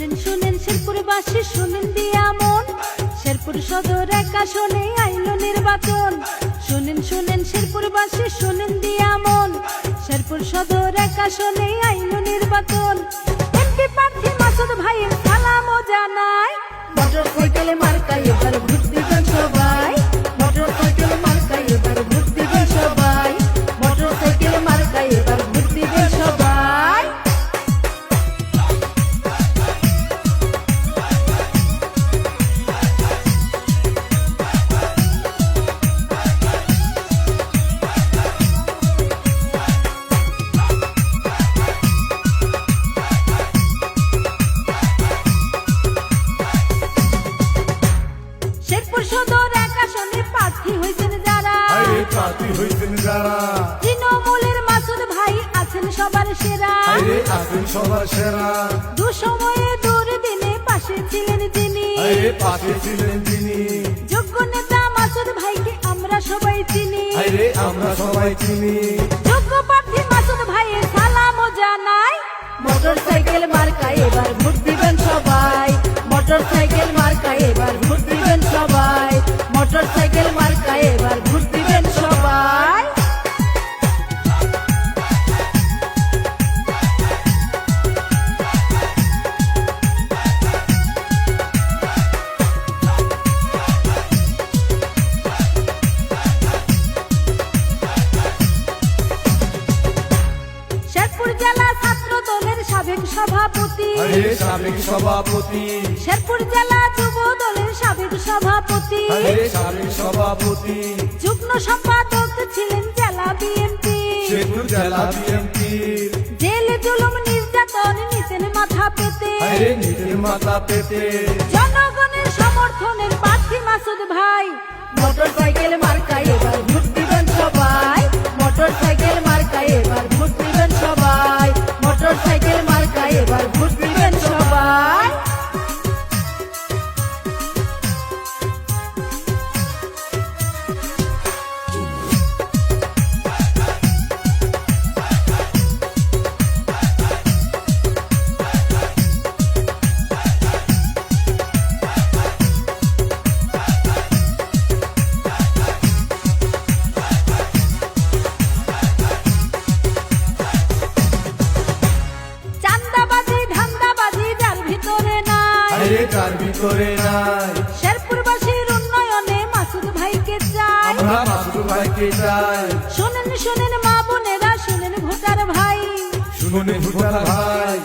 শুনেন শুনেন, শেরপুরবাসী, শুনেন দিয়া মন। শেরপুর সদর একা আসনে আইল নির্বাচন। শুনেন শুনেন, শেরপুরবাসী, শুনেন দিয়া মন। শেরপুর সদর একা আসনে আইল নির্বাচন। এমপি প্রার্থী মাসুদ ভাইয়ের সালামও জানায় মোটর সাইকেলে মার্কায় আসনে প্রার্থী হয়েছেন যারা। প্রার্থী হইতেন যারা। তৃণমূলের মাসুদ ভাই আছেন সবার সেরা। আছেন সবার সেরা। দুসময়ে দুর্দিনে পাশে ছিলেন যিনি পাশে ছিলেন তিনি। যোগ্য নেতা মাসুদ ভাইকে আমরা সবাই চিনি। আমরা সবাই চিনি। যোগ্য প্রার্থী মাসুদ ভাইয়ের সালামও জানাই। মোটর সাইকেল মার্কায় এবার ভোট দিবেন সবাই। দলের সাবেক সভাপতি। সাবেক সভাপতি। শেরপুর জেলা যুব দলের সাবেক সভাপতি। সাবেক সভাপতি। যুগ্ম সম্পাদক ছিলেন জেলা বিএনপি। শেখুর জেলা বিএনপি। জেলে জুলুম নির্যাতন নিতেন মাথা পেতে। নিজের মাথা পেতে। জনগণের সমর্থনের প্রার্থী মাসুদ ভাই। মোটর সাইকেল মার্কায় এবার ভোট দিবেন সবাই। ভিতরে নাই শেরপুরবাসীর উন্নয়নে মাসুদ ভাইকে চাই। আমরা মাসুদ ভাইকে চাই। শুনেন শুনেন মা বোনেরা শুনেন ভোটার ভাই। শুনেন ভোটার ভাই।